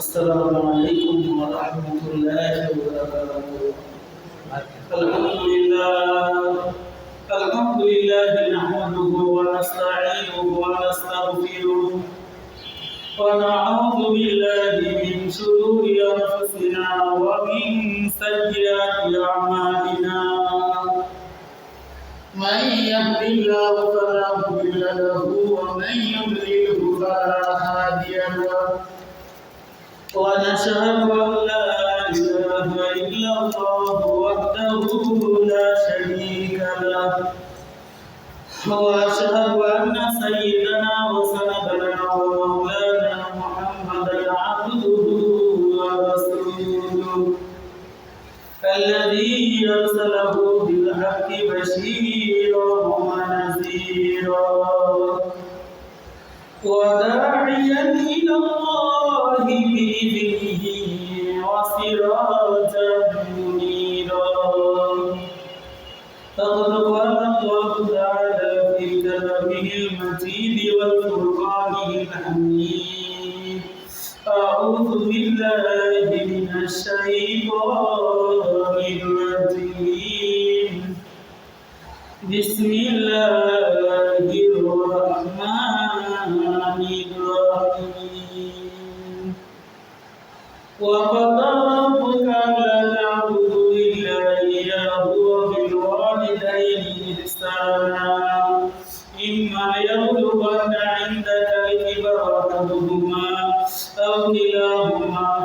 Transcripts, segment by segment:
السلام عليكم ورحمة الله وبركاته. الحمد لله الحمد لله نحمده ونستعينه ونستغفره ونعوذ بالله من شرور أنفسنا ومن سيئات أعمالنا. من يهد الله فلا مضل له ومن يضلله فلا هادي له. ونشهد أن لا إله إلا الله وحده لا شريك له. وأشهد أن سيدنا ومولانا محمدا عبده ورسوله الذي أرسله بالحق بشيرا ونذيرا وداعيا إلى الله بإذنه وسراجا منيرا. فقد قال الله تعالى في كتابه المجيد والفرقان الحميد. أعوذ بالله من الشيطان أو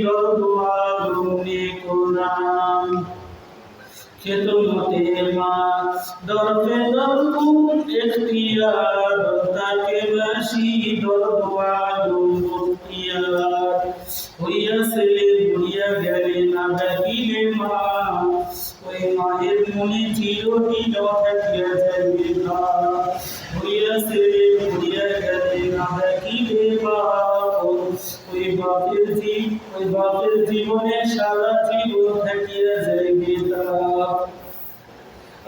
বাসি দরদুয়া গুনে কোরআন খেদমতে মা দরবে দরকুন ইখতিয়ার তাকে বাসি দরদুয়া গুমতিয়ার হইয়াছে হইয়া গেলে না দেখিলে মা ওই মায়ের মনে চিরদিন থাকিয়া যাবে না হইয়াছে হইয়া গেলে না দেখিলে মা ওই বাপের ওই বাপের জীবনে সারা জীবন থাকিয়া যাইবে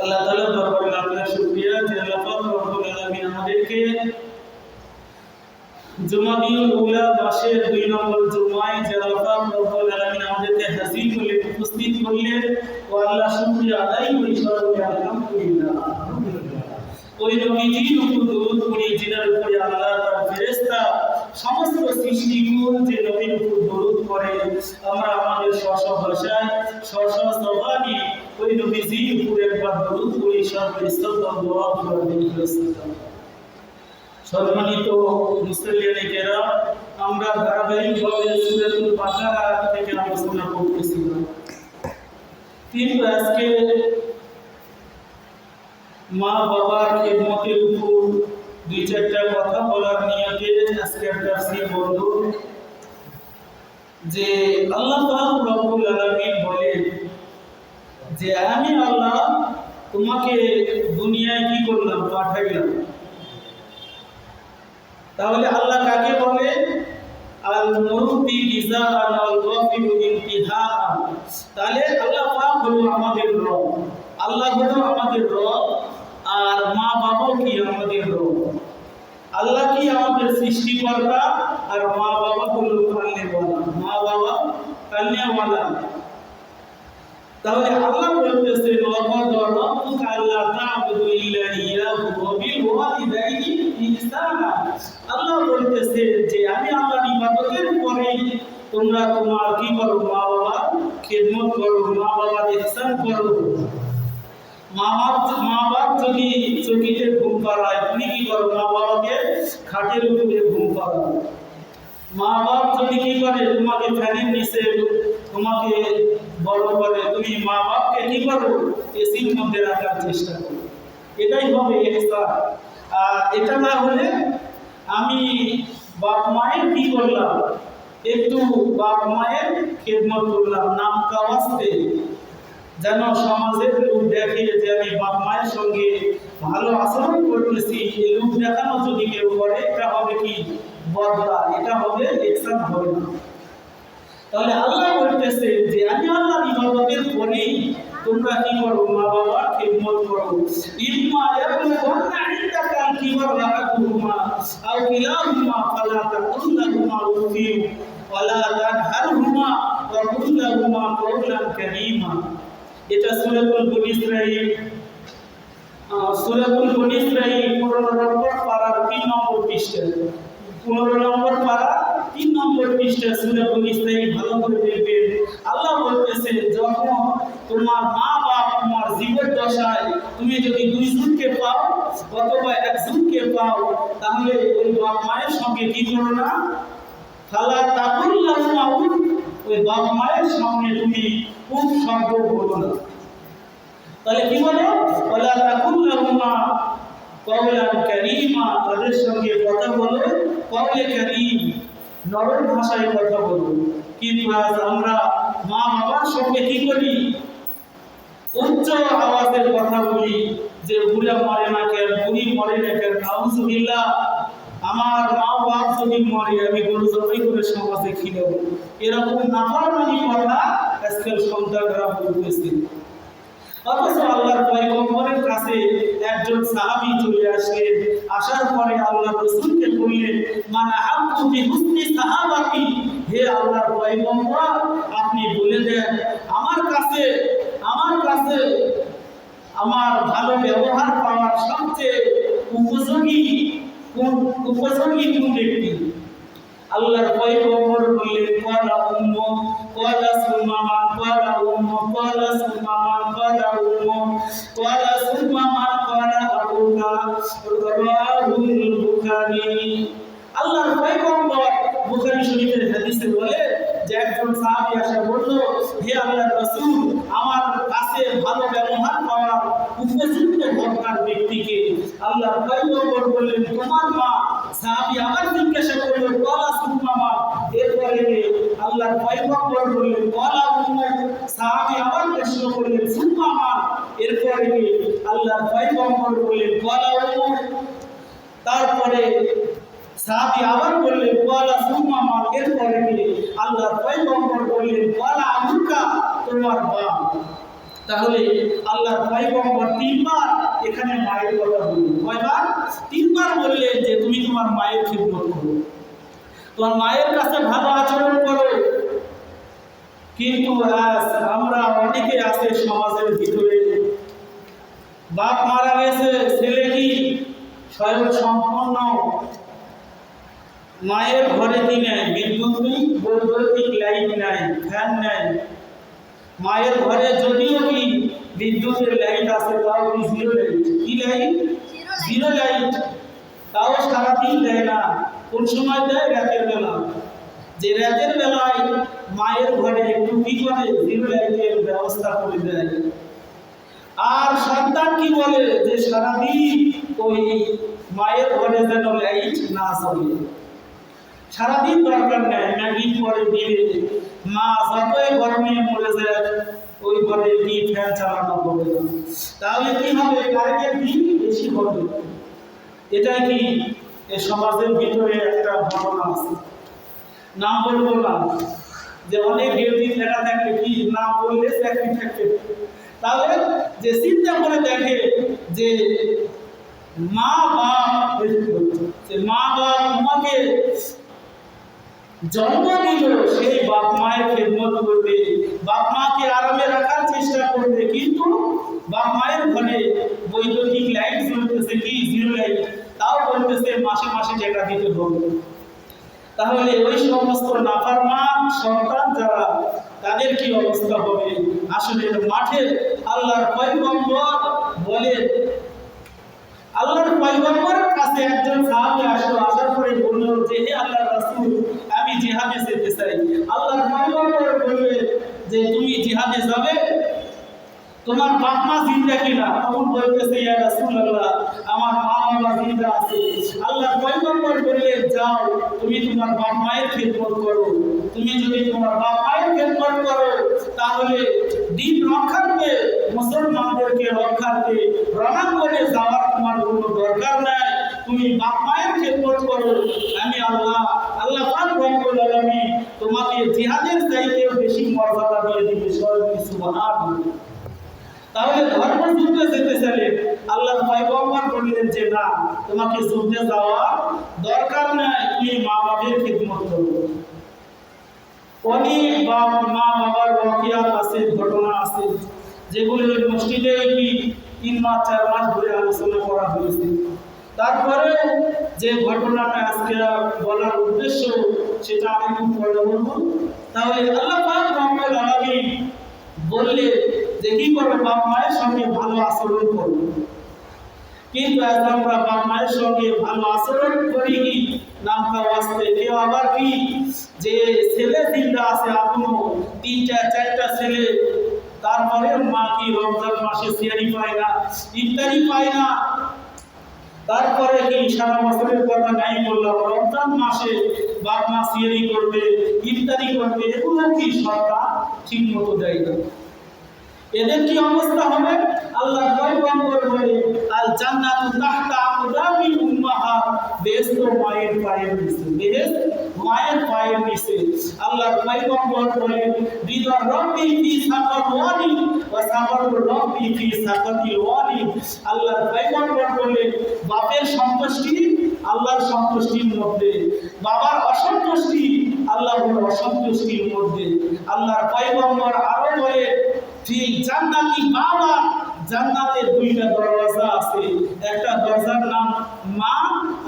আল্লাহ তাআলা দরবারে আপনার শুকরিয়া যে আল্লাহ পাক রব্বুল আলামিন আমাদেরকে জুমাদিউল উলা মাসের দুই নম্বর জুমায় যে আল্লাহ পাক রব্বুল আলামিন আমাদেরকে হাজির করলেন, উপস্থিত করলেন, ও আল্লাহ শুকরিয়া আদায় করি সর্বে, আলহামদুলিল্লাহ। ওই নবীজির উপর দরুদ পড়ি, যিনার উপরে আল্লাহ তার ফেরেশতা সমস্ত সৃষ্টিকুল যে নবীর দরুদ পড়ে আমরা আমাদের স্ব ভাষায় স্ব জবানে ওই নবীজির উপর একবার দরুদ পড়ি সর্বে সাল্লাল্লাহু আলাইহি ওয়াসাল্লাম সম্মানিত মুসলিয়ানে আমরা ধারাবাহিকভাবে সূরাতুল বাকারা থেকে আলোচনা করতেছিলাম। কিন্তু আজকে মা বাবার খেদমতের উপর দুই চারটা কথা বলার বন্ধ যে আল্লাহ রব্বুল যে আমি আল্লাহ তোমাকে দুনিয়ায় কি করলাম? পাঠাইলাম। তাহলে আল্লাহ কাকে বলে? আল মুরব্বি গিজা আল তাহলে আল্লাহ পাক হলো আমাদের রব। আল্লাহ হলো আমাদের রব, আর মা বাবাও কি? আমাদের রব। আল্লাহ কি আমাদের সৃষ্টিকর্তা আর মা বাবা হলো কান্নেওয়ালা মা বাবা কান্নেওয়ালা তাহলে আল্লাহ বলতেছে আল্লাহ বলতেছে যে, আমি আল্লাহর ইবাদতের পরে তোমরা তোমার কি করো? মা বাবা খেদমত করো, মা বাবার ইহসান করো। মা যদি চকিতে ঘুম পাড়ায়, তুমি কি করো? মা বাবা খাটের উপরে ঘুম মা যদি কি করে? তোমাকে তোমাকে বড় তুমি মা মধ্যে চেষ্টা করো। এটাই হবে আর এটা না হলে আমি বাপ মায়ের কি করলাম? একটু বাপ মায়ের খেদমত করলাম। নাম কাওয়াজতে যেন সমাজের লোক দেখে যে আমি বাপ মায়ের সঙ্গে ভালো আচরণ করতেছি, এই লোক দেখানো যদি কেউ করে, এটা হবে কি? বদলা, এটা হবে একসান হবে না। তাহলে আল্লাহ বলতেছে যে, আমি আল্লাহ ইবাদতের পরেই তোমরা কি করো? মা বাবার খেদমত করো। ইম্মা ইয়াবলুগান্না ইনদাকা আল-কিবার আহাদুহুমা আও কিলাহুমা ফালা তাকুল লাহুমা উফিন ওয়ালা তানহারহুমা ওয়া কুল লাহুমা কাওলান কারীমা। এটা সূরাতুল বনী ইসরাঈল। সূরাতুল বনী ইসরাঈল 15 নম্বর পারার 3 নম্বর পৃষ্ঠা পনেরো নম্বর পারা তিন নম্বর পৃষ্ঠা সুরে ইসরাইল ভালো করে দেখবেন আল্লাহ বলতেছে যখন তোমার মা বাপ তোমার জীবের দশায় তুমি যদি দুই জনকে পাও অথবা একজনকে পাও, তাহলে ওই বাপ মায়ের সঙ্গে কি করো না? ফালা তাকুল লাহুমা ওই বাপ মায়ের সামনে তুমি খুব শব্দ বলো না। তাহলে কি বলে? ওলা তাকুল লাহুমা কওলান কারীমা, তাদের সঙ্গে কথা বলো। কওলে কারীম, নরম ভাষায় কথা বলো। কিন্তু আজ আমরা মা বাবার সঙ্গে কি করি? উচ্চ আওয়াজের কথা বলি যে, বুড়া মরে না কেন, বুড়ি মরে না কেন, নাউজুবিল্লাহ। আমার মা বাপ যদি মরে, আমি গরু জবাই করে সমাজে খিলেব। এরকম নাফরমানি কথা আজকাল সন্তানরা বলতেছে। অথচ আল্লাহর পয়গম্বরের কাছে একজন সাহাবী চলে আসলেন। আসার পরে আল্লাহ রসুলকে বললেন মানে আপনি হুসনি সাহাবাতি? হে আল্লাহর পয়গম্বর, আপনি বলে দেন, আমার কাছে আমার কাছে আমার ভালো ব্যবহার পাওয়ার সবচেয়ে উপযোগী কোন উপযোগী কোন ব্যক্তি? আল্লাহর পয়গম্বর বললেন কলা উম্ম কলা সুমামান কলা উম্ম কলা সুমামান কলা উম্ম কলা সুমামান কলা আবুকা রাহুল বুখারী। আল্লাহর পয়গম্বর বুখারী শরীফের হাদিসে বলে যে একজন সাহাবী আসা, বলল, হে আল্লাহর রাসূল, আমার কাছে ভালো উপযুক্ত দরকার ব্যক্তিকে পয়গম্বর বললেন, তোমার মা, সাহাবী আবার জিজ্ঞাসা করল, কলা সুমামা এরপরে আল্লাহর পয়গম্বর বললেন, কলা উম্মুক আবার প্রশ্ন করলেন, সুমামা এরপরে আল্লাহর পয়গম্বর বললেন, কলা উম্মুক তারপরে সাহাবি আবার বললেন, কলা সুমামা এরপরে আল্লাহর পয়গম্বর বললেন, কলা আমুকা তোমার বাপ তাহলে আল্লাহ পয়গম্বর তিনবার এখানে মায়ের কথা বললেন কয়বার? তিনবার বললেন যে তুমি তোমার মায়ের খিদমত করো। তোমার মায়ের কাছে ভালো আচরণ করো। কিন্তু আজ আমরা অনেকে আছে সমাজের ভিতরে। বাপ মারা গেছে, ছেলে কি স্বয়ং সম্পন্ন মায়ের ঘরে কি নেয় বিদ্যুৎ নেই, বৈদ্যুতিক লাইট নাই, ফ্যান নাই। মায়ের ঘরে যদিও কি বিদ্যুতের লাইট আছে, তাও কি জিরো লাইট কি লাইট জিরো লাইট তাও সারাদিন দেয় না। কোন সময় দেয়? রাতের বেলা। যে রাতের বেলায় মায়ের ঘরে একটু কি করে? জিরো লাইটের ব্যবস্থা করে দেয়। আর সন্তান কি বলে? যে সারাদিন ওই মায়ের ঘরে যেন লাইট না চলে। সারাদিন দরকার নেই ম্যাগি পরে দিলে। মা যতই গরমে মরে যায়, ওই ঘরে কি ফ্যান চালানো হবে তাহলে কি হবে? কারেন্টের বিল বেশি হবে। এটা কি এ সমাজের ভিতরে একটা ঘটনা আছে? নাম বলব না। যে অনেক ডিউটি লেখা থাকলে কি নাম বললে চাকরি থাকবে তাহলে যে চিন্তা করে দেখে যে মা বাপ যে মা বাপ তোমাকে জন্ম দিল সেই বাপ মায়ের খেদমত করবে বাপ মাকে আরামে রাখার চেষ্টা করবে কিন্তু বাপ মায়ের ঘরে বৈদ্যুতিক লাইট জ্বলতেছে, কি জিরো লাইট? তাও বলতেছে মাসে মাসে টাকা দিতে হবে। তাহলে ওই সমস্ত নাফারমান সন্তান যারা, তাদের কি অবস্থা হবে? আসলে মাঠে আল্লাহর পয়গম্বর বলে, আল্লাহর পয়গম্বরের কাছে একজন সাহাবী আসলো, আসার পরে যে, হে আল্লাহ রাসূল আমি জিহাদে যেতে চাই। আল্লাহর পয়গম্বর বলবে যে, তুমি জিহাদে যাবে? তোমার বাপ মা জিন্দা কিনা? তখন বলতেছে, ইয়া রাসূলুল্লাহ, আমার মা বাবা জিন্দা আছে। আল্লাহর পয়গম্বর বললেন যাও, তুমি তোমার বাপ মায়ের খেদমত করো। তুমি যদি তোমার বাপ মায়ের খেদমত করো, তাহলে দিন রক্ষার্থে, মুসলমানদেরকে রক্ষার্থে, রণাঙ্গনে যাওয়ার তোমার কোনো দরকার নাই। তুমি বাপ মায়ের খেদমত করো আমি আল্লাহ আল্লাহ পাক রব্বুল আলামিন তোমাকে জিহাদের চাইতেও বেশি মর্যাদা দিয়ে দিবে সবাই সুবহানাল্লাহ তাহলে ধর্ম যুদ্ধে যেতে চাইলে আল্লাহ পয়গম্বর বললেন যে, না, তোমাকে যুদ্ধে যাওয়ার দরকার নাই, তুমি মা বাবার খিদমত করো। অনেক বাপ মা বাবার ওয়াকিয়াত আছে ঘটনা আছে, যেগুলো মসজিদে কি তিন মাস, চার মাস ধরে আলোচনা করা হয়েছে। তারপরে যে ঘটনাটা আজকে বলার উদ্দেশ্য, সেটা আমি খুব পরে বলব। তাহলে আল্লাহ পাক রব্বুল আলামিন বললে যে কি করবে, বাপ মায়ের সঙ্গে ভালো আচরণ করবে। কিন্তু আজ আমরা বাপ মায়ের সঙ্গে ভালো আচরণ করি কি, নামটা আসতে কেউ আবার কি, যে ছেলে তিনটা আছে, এখনও তিনটা, চারটা ছেলে তারপরে মা কি রমজান মাসে সিয়ারি পায় না, ইফতারি পায় না তারপরে কি সারা বছরের কথা নাই বললাম রমজান মাসে বাপ মা সিয়ারি করবে, ইফতারি করবে, এগুলো কি সরকার ঠিক মতো দেয় না। এদের কি অবস্থা হবে? আল্লাহ বলে আল জান্নাতু তাহতা উম্মাহা মায়ের পায়ের মায়ের পায়ের নিচে আল্লাহ পয়গম্বর বলে রিদা রব্বি ফি সাকাত ওয়ালি ওয়া সাবার রব্বি ফি সাকাতি ওয়ালি। আল্লাহ পয়গম্বর বলে বাপের সন্তুষ্টি আল্লাহর সন্তুষ্টির মধ্যে। বাবার অসন্তুষ্টি আল্লাহর অসন্তুষ্টির মধ্যে। আল্লাহর পয়গম্বর আরও বলে ঠিক জান্নাতি বাবা জান্নাতের দুইটা দরজা আছে। একটা দরজার নাম মা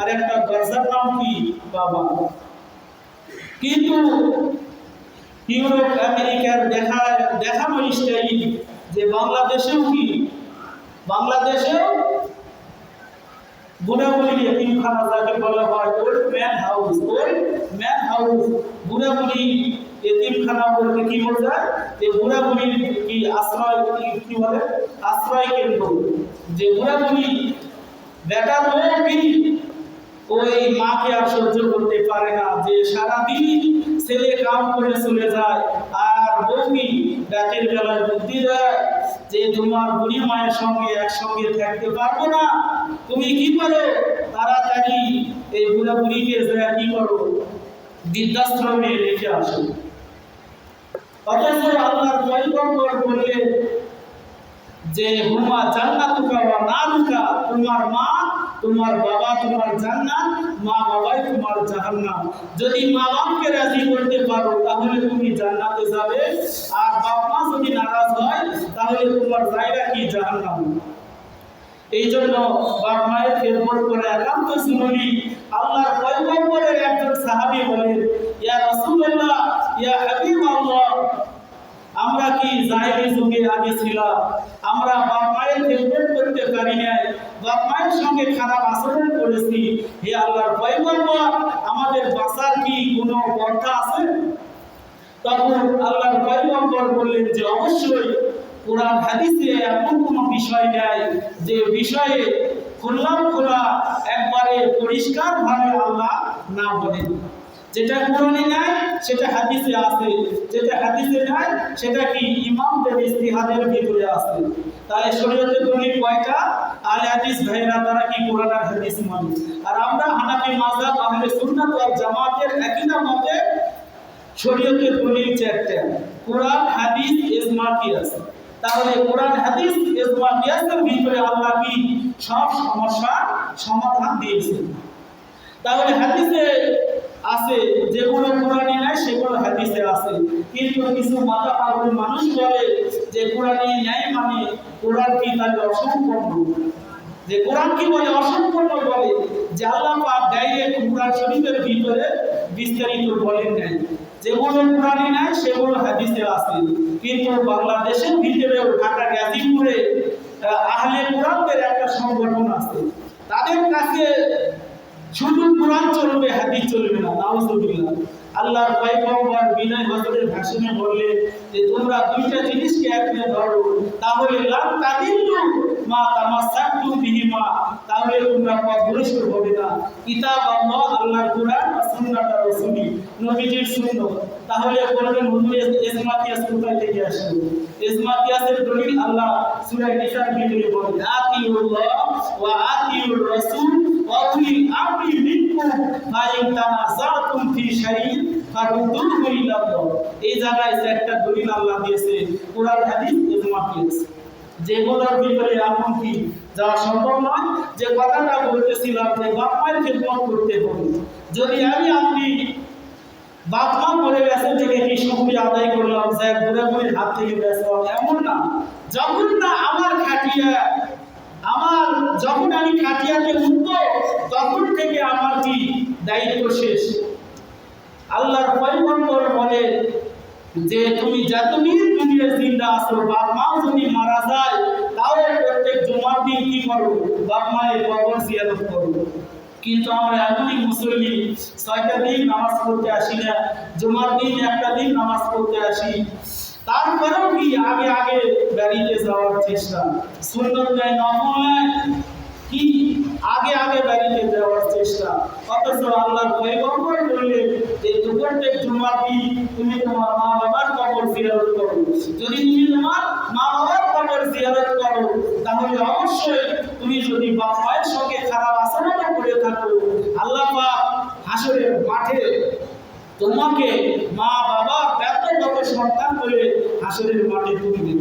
আর একটা দরজার নাম কি? বাবা। কিন্তু ইউরোপ, আমেরিকার দেখা দেখানো স্টাইল যে বাংলাদেশেও কি? বাংলাদেশেও বুড়াবুড়ি এতিমখানা যাকে বলা হয় old man house old man house Buraburi এতিমখানা বলতে কি বোঝায়? যে বুড়াবুড়ির কি আশ্রয়, কি বলে? আশ্রয় কেন্দ্র। যে বুড়াবুড়ি বেটা বউকে ওই মাকে আর সহ্য করতে পারে না, যে সারাদিন ছেলে কাম করে চলে যায় আর বউকি রাতের বেলায় বুদ্ধি দেয় যে তোমার বুড়ি মায়ের সঙ্গে একসঙ্গে থাকতে পারব না। তুমি কি করো তাড়াতাড়ি এই বুড়া বুড়িকে কি করো, বৃদ্ধাশ্রমে রেখে আসো। অথচ আল্লাহর পয়গম্বর বললেন যে, হুমা জান্নাতুকা ওয়া নারুকা, তোমার মা তোমার বাবা তোমার জান্নাত, মা বাবাই তোমার জাহান্নাম। যদি মা বাবাকে রাজি করতে পারো, তাহলে তুমি জান্নাতে যাবে। আর বাপ মা যদি নারাজ হয়, তাহলে তোমার জায়গা কি? জাহান্নাম। এই জন্য বাপ মায়ের খেদমত করে একান্ত জরুরি। আল্লাহর পয়গম্বরের একজন সাহাবী বলেন, ইয়া রাসূলুল্লাহ, ইয়া হাবিবাল্লাহ আমরা কি জাহেলি যুগে আগে ছিলাম আমরা বাপ মায়ের খেদমত করতে পারি নাই। বাপ মায়ের সঙ্গে খারাপ আচরণ করেছি। হে আল্লাহর পয়গম্বর, আমাদের বাঁচার কি কোনো পন্থা আছে? তখন আল্লাহর পয়গম্বর বললেন যে, অবশ্যই। কোরআন, হাদিসে এমন কোনো বিষয় নেই যে বিষয়ে খোলা খোলা একবারে পরিষ্কার ভাবে আল্লাহ না বলেন। যেটা কোরআনে নাই, সেটা হাদিসে আছে। যেটা হাদিসে নাই, সেটা কি ইমামদের ইস্তিহাদের ভিতরে আছে। তাহলে শরীয়তের দলিল কয়টা? আলে হাদিস ভাইরা, তারা কি কোরআন আর হাদিস মানে? আর আমরা হানাফি মাযহাব, আহলে সুন্নাত ওয়াল জামাতের একীদা মতে শরীয়তের দলিল চারটা। কোরআন, হাদিস, ইজমা, কিয়াস। তাহলে কোরআন, হাদিস, ইজমা, কিয়াসের ভিতরে আল্লাহ কি? সব সমস্যার সমাধান দিয়েছেন। তাহলে হাদিসে আছে যেগুলো কোরআনে নাই সেগুলো হাদিসে আছে। কিন্তু কিছু মাথা পাগল মানুষ বলে যে কোরআনে ন্যায় মানে কোরআন কি তাহলে অসম্পূর্ণ? যে কোরআন কি বলে অসম্পূর্ণ বলে? যে আল্লাহ পাক ডাইরেক্ট কোরআন শরীফের ভিতরে বিস্তারিত বলেন নাই। যেগুলো কোরআনে নাই সেগুলো হাদিসে আছে। কিন্তু বাংলাদেশের ভিতরেও ঢাকা গাজীপুরে আহ, আহলে কোরআনদের একটা সংগঠন আছে। তাদের কাছে শুধু কোরআন চলবে, হাদিস চলবে না নাউজুবিল্লাহ আল্লাহর পয়গম্বর বিনয় হযরতের ভাষণে বললে যে, তোমরা দুইটা জিনিসকে একনে ধরো তাহলে লাম মা বিহিমা তাহলে তোমরা পথভ্রষ্ট হবে না। কিতাব আল্লাহ, আল্লাহর কোরআন আর সুন্নাত রাসূলি, নবীজির তাহলে বলবেন, হুজুর ইসমাতিয়াস কোথায় থেকে আসলো? ইসমাতিয়াসের দলিল আল্লাহ সূরা নিসার ভিতরে বলে আতিউল্লাহ ওয়া আতিউর রাসূল ওয়া উলিল আমরি মিনকুম ফাইন তানাযাতুম ফি শাইইন ফারুদ্দুহু ইলাল্লাহ এই জায়গায় যে একটা দলিল আল্লাহ দিয়েছে, কোরআন, হাদিস ইসমাতিয়াস যেগুলোর ভিতরে এমন কি? যাওয়া সম্ভব নয়। যে কথাটা বলতেছিলাম, যে বাপমায়ের খেদমত করতে হবে। যদি আমি আপনি বাপ মা মরে গেছে থেকে কি শুক্রিয়া আদায় করলাম, যে ঘুরে ঘুরে হাত থেকে ব্যস্ত এমন না। যখন না আমার খাটিয়া যখন আমি খাটিয়াতে উঠব, তখন থেকে আমার কি দায়িত্ব শেষ? আল্লাহর পয়গম্বর বলে যে, তুমি যতদিন দুনিয়ার জিন্দা আছো, বাপ মাও যদি মারা যায়, তাও প্রত্যেক জুমার দিন কি করো? বাপ মায়ের কবর জিয়ারত করো। কিন্তু আমরা এমনই মুসল্লি, ছয়টা দিন নামাজ পড়তে আসি না, জুমার দিন একটা দিন নামাজ পড়তে আসি। তারপরেও কি আগে আগে বেরিয়ে যাওয়ার চেষ্টা? সুন্দর নেয় নেয় কি? আগে আগে বেরিয়ে যাওয়ার চেষ্টা। অথচ আল্লাহ পয়গম্বর বললে যে প্রত্যেক জুমার দিন তুমি তোমার মা বাবার কবর জিয়ারত করো। যদি তুমি তোমার মা বাবার কবর জিয়ারত করো, তাহলে অবশ্যই তুমি যদি বাপ মায়ের সঙ্গে খারাপ আচরণ করে থাকো, আল্লাহ পাক হাসরের মাঠে তোমাকে মা বাবা ব্যক্তিগত সন্তান হাসরের মাঠে তুলবে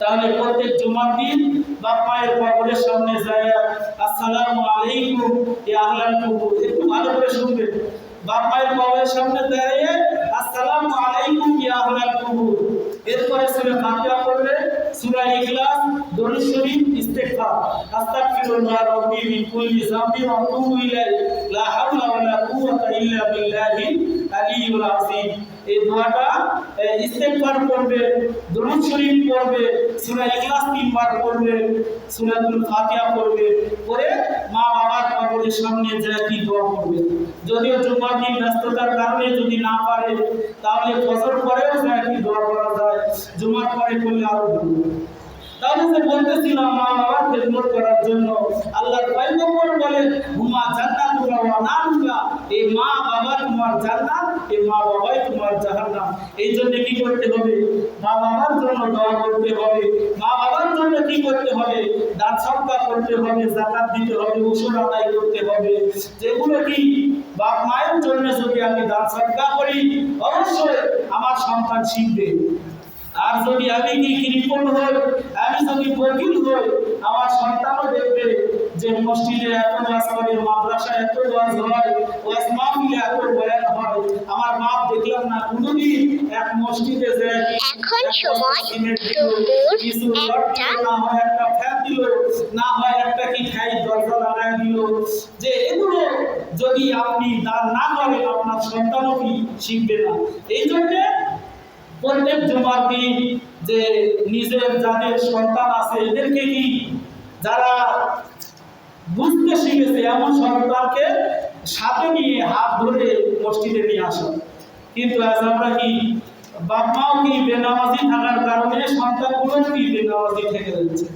তাহলে প্রত্যেক জুমার দিন বাপ মায়ের কবরের সামনে যায়, আসসালামু আলাইকুম ইয়া আহলাল কবর। একটু ভালো করে শুনবেন। বাপ মায়ের কবরের সামনে দাঁড়িয়ে, আসসালামু আলাইকুম ইয়া কবর। এরপরে সূরা ফাতিহা পড়বে, সূরা ইখলাস, দরুদ শরীফ, ইস্তিগফার। আস্তাগফিরুল্লাহ রাব্বি মিন কুল্লি যামবিন ওয়া আতুবু ইলাইহি। লা হাওলা ওয়া লা কুওয়াতা ইল্লা আযীম। এই দোয়াটা এ, ইস্তেগফার করবে দরুদ শরীফ পড়বে সূরা ইখলাস তিনবার পড়বে সূরাতুল ফাতিহা পড়বে পরে মা বাবার কবরের সামনে যায় কি দোয়া করবে। যদিও জুমার দিন ব্যস্ততার কারণে যদি না পারে তাহলে ফজর পরেও যায় কি দোয়া করা যায় জুমার পরে করলে আরও ভালো তাহলে যে বলতেছিলাম মা বাবার খেদমত করার জন্য আল্লাহর পয়গম্বর বলেন হুমা জান্নাতুকা ওয়া এই মা বাবা তোমার জান্নাত এই মা বাবাই তোমার জাহান্নাম। এই জন্য কি করতে হবে? মা বাবার জন্য দোয়া করতে হবে। মা বাবার জন্য কি করতে হবে? দান সদকা করতে হবে যাকাত দিতে হবে ওষুধ আদায় করতে হবে। যেগুলো কি? বাপ মায়ের জন্য যদি আমি দান সদকা করি, অবশ্যই আমার সন্তান শিখবে। আর যদি আমি কি কৃপণ হই, আমি যদি বকিল হই আমার সন্তানও দেখবে যে মসজিদে এত ওয়াজ করে মাদ্রাসায় এত ওয়াজ হয় ওয়াজ মাহফিলে এত বয়ান হয়। আমার বাপ দেখলাম না কোনোদিন এক মসজিদে যে এখন সময় কিছু একটা না হয় একটা ফ্যান দিল না হয় একটা কি খাই দরজা লাগায় দিল। যে এগুলো যদি আপনি দান না করেন আপনার সন্তানও কি শিখবে না? এই জন্যে প্রত্যেক জুমার দিন যে নিজের যাদের সন্তান আছে এদেরকে কি যারা বুঝতে শিখেছে এমন সন্তানকে সাথে নিয়ে হাত ধরে মসজিদে নিয়ে আসা। কিন্তু আজ আমরা কি বাপ মাও কি বেনামাজি থাকার কারণে সন্তানগুলো কি বেনামাজি থেকে যাচ্ছে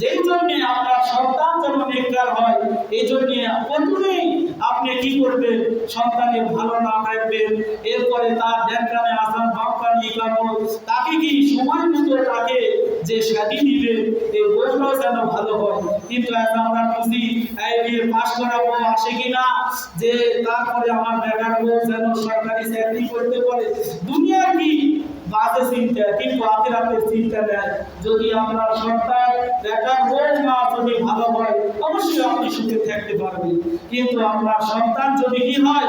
যেই জন্যে আপনার সন্তান যেন নেককার হয়, এই জন্যে প্রথমেই আপনি কি করবেন? সন্তানের ভালো নাম রাখবেন এরপরে তার ধ্যানকানে আসান বাপকানি ইকামত তাকে কি সময় মতো তাকে যে সাজি দিবেন এই বইটাও যেন ভালো হয়? কিন্তু এখন আমরা বুঝি এই বিয়ে পাশ করাবো আসে কিনা? যে তারপরে আমার বেকার বউ যেন সরকারি চাকরি করতে পারে। দুনিয়ার কি? বাজে চিন্তা, কিন্তু আখেরাতের চিন্তা নেয়। যদি আপনার সন্তান বেকার বউ মা যদি ভালো হয়, অবশ্যই আপনি সুখে থাকতে পারবেন। কিন্তু আপনার সন্তান যদি কি হয়,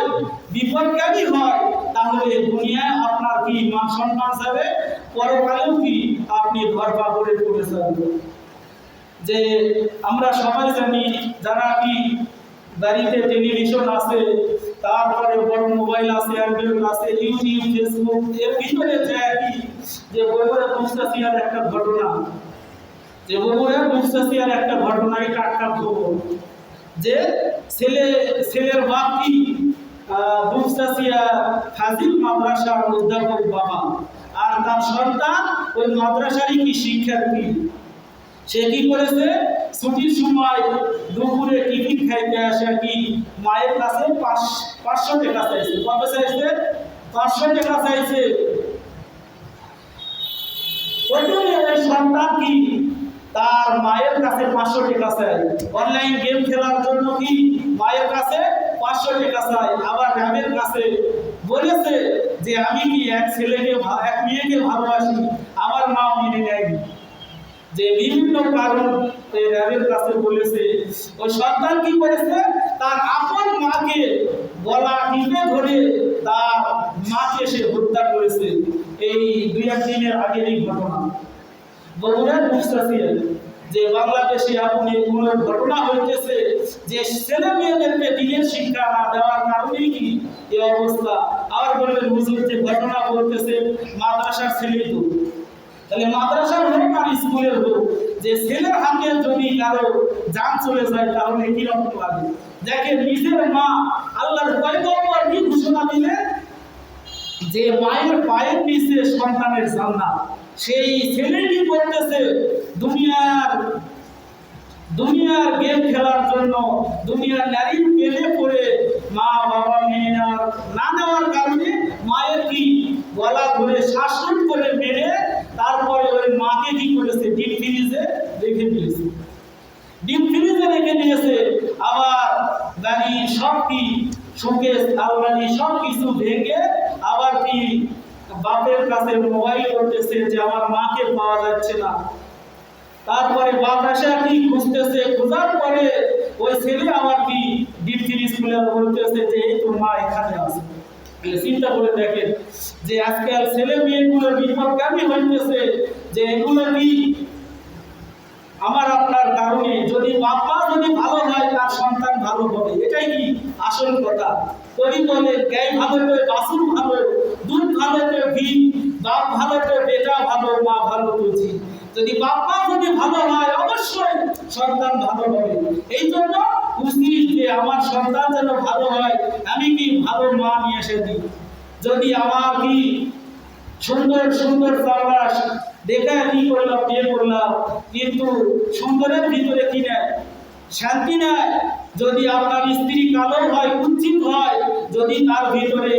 বিপদগামী হয়, তাহলে দুনিয়ায় আপনার কি মান সম্মান যাবে? পরকালেও কি আপনি ঘর বাবরে পড়ে যাবেন? যে আমরা সবাই জানি যারা কি বাড়িতে টেলিভিশন আছে, তারপরে বড় মোবাইল আছে, অ্যান্ড্রয়েড আছে, ইউটিউব, ফেসবুক, এর ভিতরে যায় কি? যে বগুড়া মুস্তাসিয়ার একটা ঘটনা। যে বগুড়া মুস্তাসিয়ার একটা ঘটনা এটা একটা খবর। যে ছেলে, ছেলের বাপ কি? দুপসাসিয়া ফাজিল মাদ্রাসার অধ্যাপক বাবা। আর তার সন্তান ওই মাদ্রাসারই কি শিক্ষার্থী? সে কি করেছে? ছুটির সময় দুপুরে টিফিন খাইতে আসে কি, মায়ের কাছে পাঁচ- পাঁচশো টাকা চাইছে। কত চাইছে? পাঁচশো টাকা চাইছে। সন্তান কি? তার মায়ের কাছে পাঁচশো টাকা চায়। অনলাইন গেম খেলার জন্য কি মায়ের কাছে পাঁচশো টাকা চায়? আবার র্যাবের কাছে বলেছে যে, আমি কি এক ছেলেকে এক মেয়েকে ভালোবাসি? আমার মা মেনে নেয়নি। যে বিভিন্ন কারণ র্যাবের কাছে বলেছে, ওই সন্তান কি করেছে? তার আপন মাকে গলা টিপে ধরে তার মাকে সে হত্যা করেছে। এই দুই এক দিনের আগের এই ঘটনা। বগুড়া বুঝতেছি যে বাংলাদেশে আপনি কোনো ঘটনা হইতেছে যে ছেলে মেয়েদেরকে দিনের শিক্ষা না দেওয়ার কারণেই কি এই অবস্থা? আবার বলবেন, হুজুর, যে ঘটনা বলতেছে, মাদ্রাসার ছেলেই তো। তাহলে মাদ্রাসার হোক আর স্কুলের হোক যে ছেলের হাতে যদি কারও জান চলে যায়, তাহলে কি রকম লাগে দেখে নিজের মা আল্লাহর পয়গম্বর কি ঘোষণা দিলেন? যে মায়ের পায়ের নিচে সন্তানের জান্নাত। সেই ছেলে কি করতেছে? দুনিয়ার দুনিয়ার গেম খেলার জন্য দুনিয়ার নারীর পেলে পড়ে মা বাবা মেয়ে না নেওয়ার কারণে মায়ের কি গলা ধরে শাসন করে মেরে মাকে কি করেছে? ডিপ ফ্রিজে রেখে দিয়েছে। ডিম ফ্রিজে রেখে দিয়েছে, আবার গাড়ি সব কি শোকেস, আলমারি সব কিছু ভেঙে আবার কি বাপের কাছে মোবাইল করতেছে যে আমার মাকে পাওয়া যাচ্ছে না। তারপরে বাতাসা কি খুঁজতেছে? খোঁজার পরে ওই ছেলে আবার কি ডিপ ফ্রিজ খুলে বলতেছে যে, এই তোর মা এখানে আছে। চিন্তা করে দেখেন যে আজকাল ছেলে মেয়েগুলোর বিপদ কেমন হইতেছে? যে এগুলো কি? আমার আপনার কারণে যদি বাবা যদি ভালো হয়, তার সন্তান ভালো হবে। এটাই কি আসল কথা? কবি বলে গায়ে ভালো তো বাসুর ভালো দুধ ভালো তো ঘি বাপ ভালো তো বেটা ভালো, মা ভালো তো ঝি যদি বাবা যদি ভালো হয়, অবশ্যই সন্তান ভালো হবে। এই জন্য উচিত যে আমার সন্তান যেন ভালো হয়, আমি কি ভালো মা নিয়ে এসে দিই যদি আমার কি সুন্দর সুন্দর চারবাস দেখে কি করলাম, বিয়ে করলাম, কিন্তু সুন্দরের ভিতরে কি নেয়? শান্তি নেয়। যদি আপনার স্ত্রী কালো হয় কুচ্ছিত হয়, যদি তার ভিতরে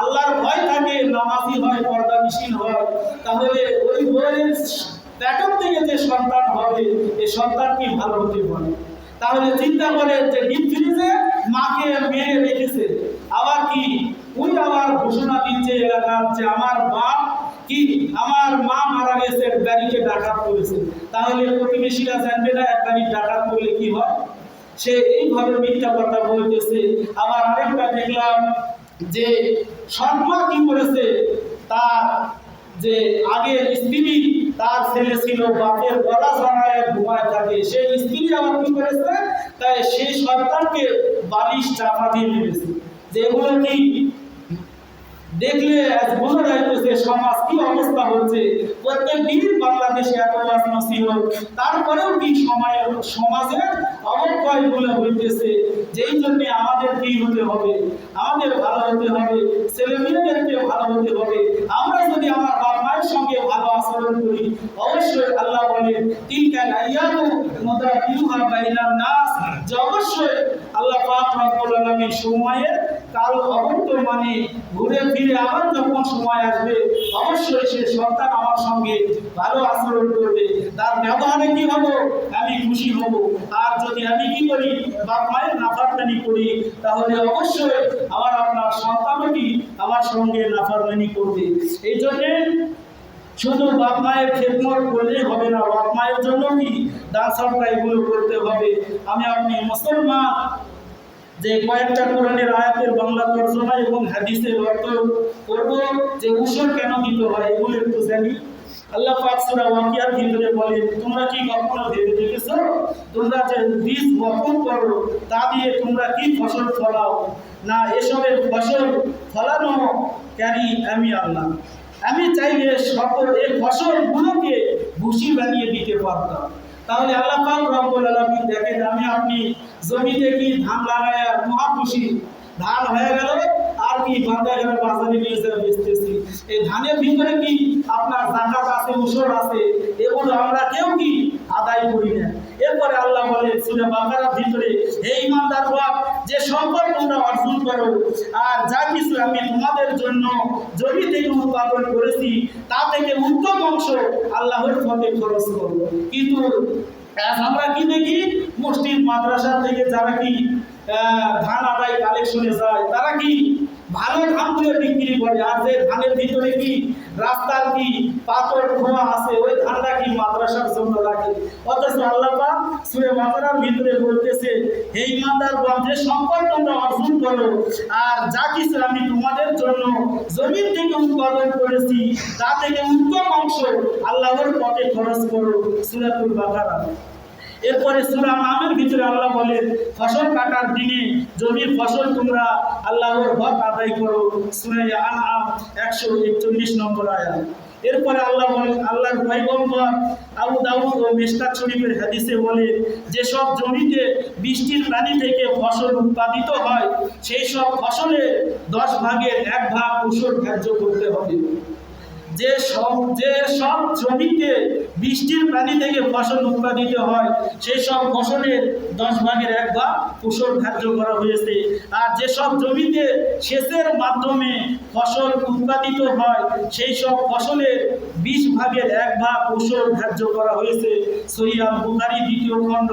আল্লাহর ভয় থাকে, নামাজি হয় পর্দাবিশীল হয়, তাহলে ওই বইয়ের প্যাটক থেকে যে সন্তান হবে এই সন্তান কি ভালো হতে পারে? তাহলে চিন্তা করেন যে ডিপ মাকে মেরে রেখেছে। আবার কি? ওই আবার ঘোষণা দিচ্ছে এলাকার যে আমার বাপ কি? আমার মা মারা গেছে, এক গাড়িকে ডাকাত করেছে। তাহলে প্রতিবেশীরা জানবে না, এক গাড়ি ডাকাত করলে কি হয়? সে এইভাবে মিথ্যা কথা বলতেছে। আবার আরেকটা দেখলাম যে সৎমা কি করেছে? তার যে আগের স্ত্রী, তার ছেলে ছিল, বাপের গলা জানায় ঘুমায় থাকে। সেই স্ত্রী আবার কি করেছে? তাই সেই সন্তানকে বালিশ চাপা দিয়ে মেরেছে যেগুলো কি দেখলে বোঝা যে সমাজ কি অবস্থা হচ্ছে। প্রত্যেক দিন বাংলাদেশে এত রাত্র ছিল তারপরেও কি সময় সমাজে অবক্ষয়গুলো হইতেছে? যেই জন্য আমাদের কি হতে হবে? আমাদের ভালো হতে হবে। ছেলে মেয়েদেরকে ভালো হতে হবে। আমরা যদি আমার বাবা মায়ের সঙ্গে ভালো আচরণ করি, অবশ্যই আল্লাহ বলেন তিনটা বাইনান নাস। যে অবশ্যই আল্লাহ পাক সময়ের কাল অবর্তমানে ঘুরে ফিরে আবার যখন সময় আসবে, অবশ্যই সে সন্তান আমার সঙ্গে ভালো আচরণ করবে। তার ব্যবহারে কি হব আমি খুশি হব। আর যদি আমি কি করি? বাপ মায়ের নাফারমানি করি, তাহলে অবশ্যই আমার আপনার সন্তানও কি আমার সঙ্গে নাফারমানি করবে। এই জন্যে শুধু বাপ মায়ের খেদমত করলেই হবে না, বাপ মায়ের জন্য কি? এগুলো করতে হবে। আমি আপনি মুসলমান যে কয়েকটা কোরআনের আয়াতের বাংলা তর্জমা এবং হাদিসের অর্থ করব যে উসর কেন দিতে হয় এগুলো একটু জানি। আল্লাহ পাক সূরা ওয়াকিয়ার ভিতরে বলেন, তোমরা কি কখনো ভেবে দেখেছ? তোমরা যে বীজ বপন করো, তা দিয়ে তোমরা কি ফসল ফলাও? না, এসবের ফসল ফলানো ক্যারি আমি আল্লাহ। আমি চাইলে সকল এই ফসলগুলোকে ভুসি বানিয়ে দিতে পারতাম। তাহলে আল্লাহ পাক রব্বুল আলামিন দেখেন আমি আপনি জমিতে কি ধান লাগায় মহা খুশি? ধান হয়ে গেল, আর কি বান্দা ঘরে বাজারে নিয়ে যাবে বেচতেছি। এই ধানের ভিতরে কি আপনার জাকাত আছে, উসর আছে? এগুলো আমরা কেউ কি আদায় করি না। এরপরে আল্লাহ বলে সূরা বাকারার ভিতরে, হে ইমানদার বাপ যে সম্পদ তোমরা অর্জন করো, আর যা কিছু আমি তোমাদের জন্য জমি থেকে উৎপাদন করেছি, তা থেকে উত্তম অংশ আল্লাহর পথে খরচ করব। কিন্তু আমরা কি দেখি? মসজিদ, মাদ্রাসা থেকে যারা কি ধান আদায় কালেকশনে যায়, তারা কি ভালো ধানগুলো বিক্রি করে। আর যে ধানের ভিতরে কি রাস্তার কি পাথর খোয়া আছে, ওই ধানটা কি মাদ্রাসার জন্য রাখে অথচ আল্লাহ সূরা বাকারার ভিতরে বলতেছে, হে ইমানদারগণ যে সম্পদ তোমরা অর্জন করো। আর যা কিছু আমি তোমাদের জন্য জমির থেকে উৎপাদন করেছি, তা থেকে উত্তম অংশ আল্লাহর পথে খরচ করো। সূরাতুল বাকারা। এরপরে সূরা নামের ভিতরে আল্লাহ বলেন ফসল কাটার দিনে জমির ফসল তোমরা আল্লাহর হক আদায় করো, সূরা আনআম 141 নম্বর আয়াত। এরপরে আল্লাহ বলেন আল্লাহর পয়গম্বর আবু দাউদ ও মিশকাত শরীফের হাদিসে বলে, যেসব জমিতে বৃষ্টির পানি থেকে ফসল উৎপাদিত হয়, সেই সব ফসলে দশ ভাগের এক ভাগ ওষুধ ধার্য করতে হবে। যে সব যে সব জমিতে বৃষ্টির পানি থেকে ফসল উৎপাদিত হয়, সেই সব ফসলের দশ ভাগের এক ভাগ ফসল ধার্য করা হয়েছে। আর যে সব জমিতে সেচের মাধ্যমে ফসল উৎপাদিত হয়, সেই সব ফসলের বিশ ভাগের এক ভাগ ফসল ধার্য করা হয়েছে। সৈয়াল বুখারি দ্বিতীয় খণ্ড।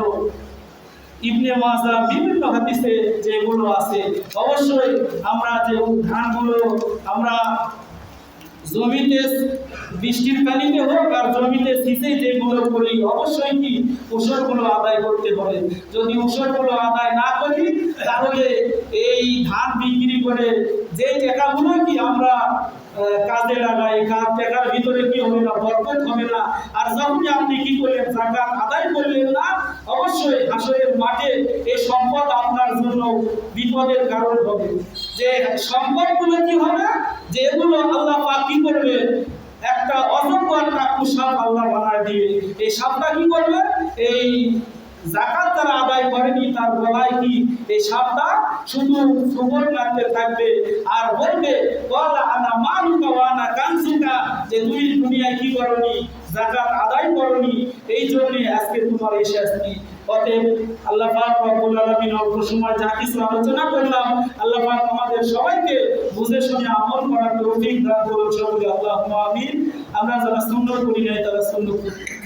ইবনে মাজা বিভিন্ন হাদিসে যেগুলো আছে, অবশ্যই আমরা যে ধানগুলো আমরা জমিতে বৃষ্টির পানিতে হোক আর জমিতে সিসে যেগুলো করি, অবশ্যই কি ওষুধগুলো আদায় করতে হবে। যদি ওষুধগুলো আদায় না করি, তাহলে এই ধান বিক্রি করে যে টাকাগুলো কি আমরা কাজে লাগাই কাজ টাকার ভিতরে কি হবে না, বরকত হবে না, আর যখনই আপনি কি করলেন জাকাত আদায় করলেন না, অবশ্যই আসলে মাঠে এই সম্পদ আপনার জন্য বিপদের কারণ হবে। যে সম্পদগুলো কি হবে? যে এগুলো আল্লাহ পাক কি করবে? একটা অযোগ্য একটা কুসাপ আল্লাহ বানায় দিবে এই সাপটা কি করবে? এই জাকাত তারা আদায় করেনি, তার গলায় কি এই সাপটা শুধু সুবল মারতে থাকবে আর বলবে বলা আনা মালুকা ওয়ানা কানসুকা যে তুমি দুনিয়ায় কি করনি? জাকাত আদায় করনি। এই জন্য আজকে তোমার এই শাস্তি। অতএব আল্লাহ পাক রব্বুল আলামিন অল্প সময় যা কিছু আলোচনা করলাম, আল্লাহ পাক আমাদের সবাইকে বুঝে শুনে আমল করার তৌফিক দান করুন। আমিন। আমরা যারা সুন্দর করি নাই, তারা সুন্দর করি।